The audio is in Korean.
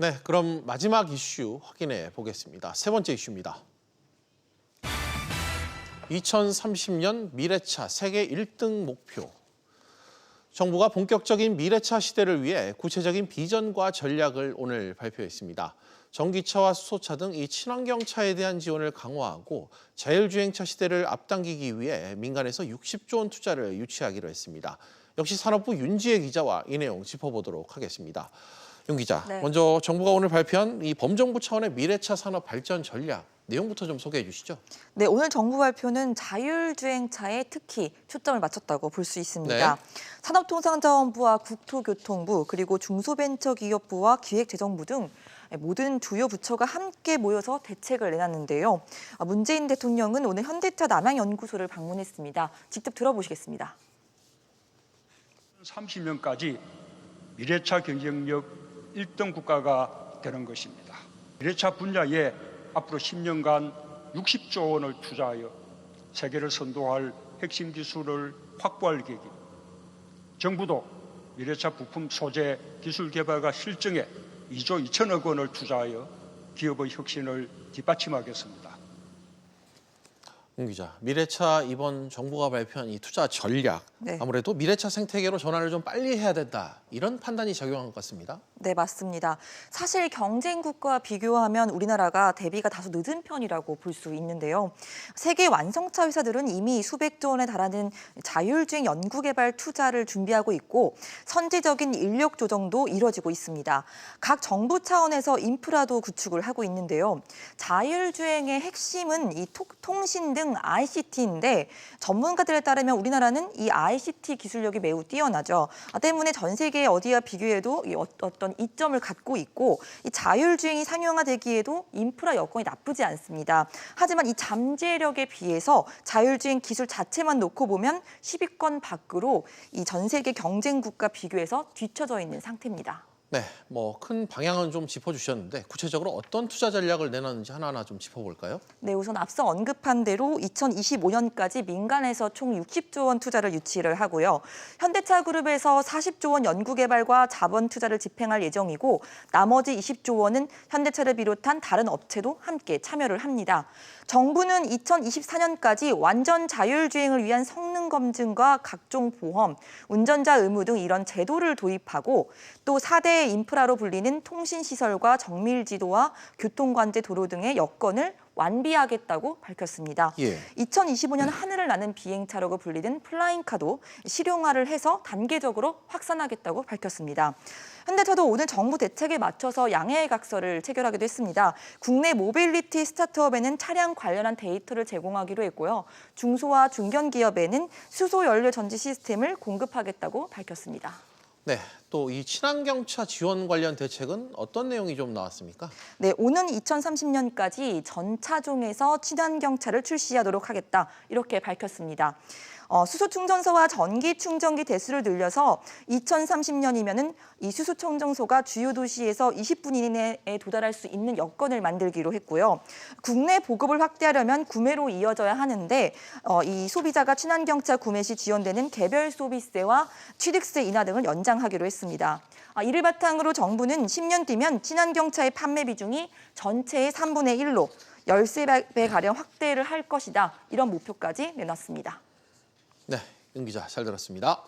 네, 그럼 마지막 이슈 확인해 보겠습니다. 세 번째 이슈입니다. 2030년 미래차 세계 1등 목표. 정부가 본격적인 미래차 시대를 위해 구체적인 비전과 전략을 오늘 발표했습니다. 전기차와 수소차 등 이 친환경 차에 대한 지원을 강화하고 자율주행차 시대를 앞당기기 위해 민간에서 60조 원 투자를 유치하기로 했습니다. 역시 산업부 윤지혜 기자와 이 내용 짚어보도록 하겠습니다. 윤 기자, 네. 먼저 정부가 오늘 발표한 이 범정부 차원의 미래차 산업 발전 전략 내용부터 좀 소개해 주시죠. 네, 오늘 정부 발표는 자율주행차에 특히 초점을 맞췄다고 볼 수 있습니다. 네. 산업통상자원부와 국토교통부 그리고 중소벤처기업부와 기획재정부 등 모든 주요 부처가 함께 모여서 대책을 내놨는데요. 아, 문재인 대통령은 오늘 현대차 남양연구소를 방문했습니다. 직접 들어보시겠습니다. 30년까지 미래차 경쟁력 1등 국가가 되는 것입니다. 미래차 분야에 앞으로 10년간 60조 원을 투자하여 세계를 선도할 핵심 기술을 확보할 계획입니다. 정부도 미래차 부품 소재 기술 개발과 실증에 2조 2천억 원을 투자하여 기업의 혁신을 뒷받침하겠습니다. 윤 기자, 미래차 이번 정부가 발표한 이 투자 전략 네. 아무래도 미래차 생태계로 전환을 좀 빨리 해야 된다 이런 판단이 작용한 것 같습니다. 네, 맞습니다. 사실 경쟁국과 비교하면 우리나라가 대비가 다소 늦은 편이라고 볼 수 있는데요. 세계 완성차 회사들은 이미 수백조 원에 달하는 자율주행 연구개발 투자를 준비하고 있고 선제적인 인력 조정도 이뤄지고 있습니다. 각 정부 차원에서 인프라도 구축을 하고 있는데요. 자율주행의 핵심은 이 톡- 통신 등 ICT인데 전문가들에 따르면 우리나라는 이 ICT 기술력이 매우 뛰어나죠. 아, 때문에 전 세계 어디와 비교해도 이 어- 어떤 이점을 갖고 있고 이 자율주행이 상용화되기에도 인프라 여건이 나쁘지 않습니다. 하지만 이 잠재력에 비해서 자율주행 기술 자체만 놓고 보면 10위권 밖으로 이 전 세계 경쟁국과 비교해서 뒤처져 있는 상태입니다. 네, 뭐 큰 방향은 좀 짚어주셨는데 구체적으로 어떤 투자 전략을 내놨는지 하나하나 좀 짚어볼까요? 네, 우선 앞서 언급한 대로 2025년까지 민간에서 총 60조 원 투자를 유치를 하고요. 현대차 그룹에서 40조 원 연구 개발과 자본 투자를 집행할 예정이고 나머지 20조 원은 현대차를 비롯한 다른 업체도 함께 참여를 합니다. 정부는 2024년까지 완전 자율주행을 위한 성능 검증과 각종 보험, 운전자 의무 등 이런 제도를 도입하고 또 4대 인프라로 불리는 통신시설과 정밀지도와 교통관제 도로 등의 여건을 완비하겠다고 밝혔습니다. 예. 2025년 하늘을 나는 비행차라고 불리는 플라잉카도 실용화를 해서 단계적으로 확산하겠다고 밝혔습니다. 현대차도 오늘 정부 대책에 맞춰서 양해각서를 체결하기도 했습니다. 국내 모빌리티 스타트업에는 차량 관련한 데이터를 제공하기로 했고요. 중소와 중견 기업에는 수소 연료 전지 시스템을 공급하겠다고 밝혔습니다. 네, 또 이 친환경차 지원 관련 대책은 어떤 내용이 좀 나왔습니까? 네, 오는 2030년까지 전 차종에서 친환경차를 출시하도록 하겠다 이렇게 밝혔습니다. 어, 수소 충전소와 전기 충전기 대수를 늘려서 2030년이면은 이 수소 충전소가 주요 도시에서 20분 이내에 도달할 수 있는 여건을 만들기로 했고요. 국내 보급을 확대하려면 구매로 이어져야 하는데 어, 이 소비자가 친환경차 구매 시 지원되는 개별 소비세와 취득세 인하 등을 연장하기로 했습니다. 아, 이를 바탕으로 정부는 10년 뒤면 친환경차의 판매 비중이 전체의 3분의 1로 13배 가량 확대를 할 것이다. 이런 목표까지 내놨습니다. 네, 윤 기자 잘 들었습니다.